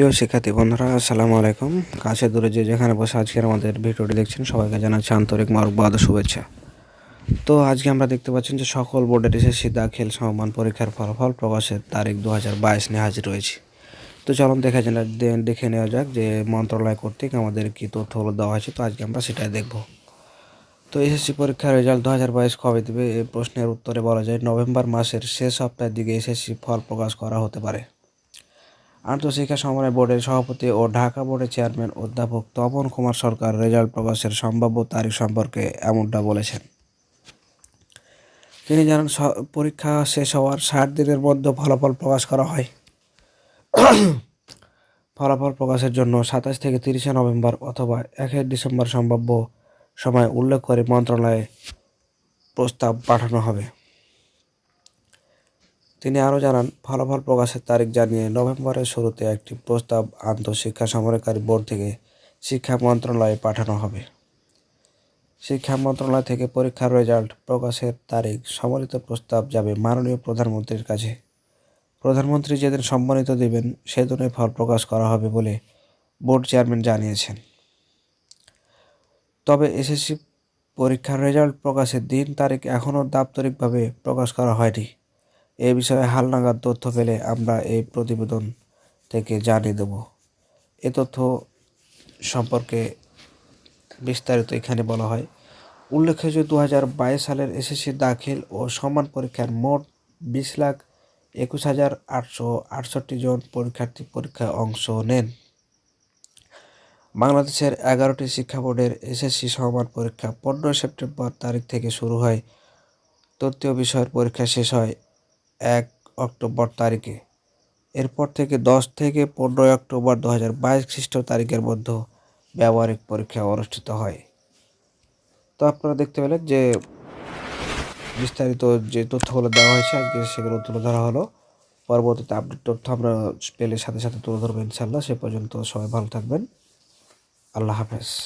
প্রিয় শিক্ষার্থী বন্ধুরা, আসসালামু আলাইকুম। কাছে দূরে যে যেখানে বসে আজকের আমাদের ভিডিওটি দেখছেন, সবাইকে জানাচ্ছি আন্তরিক মারকবাদ শুভেচ্ছা। তো আজকে আমরা দেখতে পাচ্ছেন যে সকল বোর্ডের এসএসসি দাখিল সমমান পরীক্ষার ফলাফল প্রকাশের তারিখ দু হাজার বাইশ নিয়ে হাজির রয়েছে। তো চলুন দেখা দেখে নেওয়া যাক যে মন্ত্রণালয় কর্তৃক আমাদের কী তথ্যগুলো দেওয়া হয়েছে, তো আজকে আমরা সেটাই দেখব। তো এসএসসি পরীক্ষার রেজাল্ট দু হাজার বাইশ কবে দেবে এই প্রশ্নের উত্তরে বলা যায় নভেম্বর মাসের শেষ সপ্তাহের দিকে এসএসসি ফল প্রকাশ করা হতে পারে। আন্তঃশিক্ষা সমন্বয় বোর্ডের সভাপতি ও ঢাকা বোর্ডের চেয়ারম্যান অধ্যাপক তপন কুমার সরকার রেজাল্ট প্রকাশের সম্ভাব্য তারিখ সম্পর্কে এমনটা বলেছেন। তিনি জানান পরীক্ষা শেষ হওয়ার ষাট দিনের মধ্যে ফলাফল প্রকাশ করা হয়। ফলাফল প্রকাশের জন্য সাতাশ থেকে তিরিশে নভেম্বর অথবা একই ডিসেম্বর সম্ভাব্য সময় উল্লেখ করে মন্ত্রণালয়ে প্রস্তাব পাঠানো হবে। তিনি আরও জানান ফলাফল প্রকাশের তারিখ জানিয়ে নভেম্বরের শুরুতে একটি প্রস্তাব আন্তঃশিক্ষা সমরকারী বোর্ড থেকে শিক্ষা মন্ত্রণালয়ে পাঠানো হবে। শিক্ষা মন্ত্রণালয় থেকে পরীক্ষার রেজাল্ট প্রকাশের তারিখ সম্বলিত প্রস্তাব যাবে মাননীয় প্রধানমন্ত্রীর কাছে। প্রধানমন্ত্রী যেদিন সম্মানিত দেবেন, সেদিনই ফল প্রকাশ করা হবে বলে বোর্ড চেয়ারম্যান জানিয়েছেন। তবে এসএসসি পরীক্ষার রেজাল্ট প্রকাশের দিন তারিখ এখনও দাপ্তরিকভাবে প্রকাশ করা হয়নি। এ বিষয়ে হালনাগাদ তথ্য পেলে আমরা এই প্রতিবেদন থেকে জানিয়ে দেব। এ তথ্য সম্পর্কে বিস্তারিত এখানে বলা হয়, উল্লেখ্য যে দু হাজার বাইশ সালের এসএসসি দাখিল ও সমান পরীক্ষার মোট বিশ লাখ একুশ হাজার আটশো আটষট্টি জন পরীক্ষার্থী পরীক্ষায় অংশ নেন। বাংলাদেশের এগারোটি শিক্ষা বোর্ডের এসএসসি সমান পরীক্ষা পনেরোই সেপ্টেম্বর তারিখ থেকে শুরু হয়। তৃতীয় বিষয়ের পরীক্ষা শেষ হয় এক অক্টোবর তারিখে। এরপর থেকে দশ থেকে পনেরোই অক্টোবর দু হাজার বাইশ খ্রিস্ট তারিখের মধ্যে ব্যবহারিক পরীক্ষা অনুষ্ঠিত হয়। তো আপনারা দেখতে পেলেন যে বিস্তারিত যে তথ্যগুলো দেওয়া হয়েছে, আজকে সেগুলো তুলে ধরা হলো। পরবর্তীতে আপডেট তথ্য আমরা পেলে সাথে সাথে তুলে ধরবো ইনশাল্লাহ সে পর্যন্ত সবাই ভালো থাকবেন। আল্লাহ হাফেজ।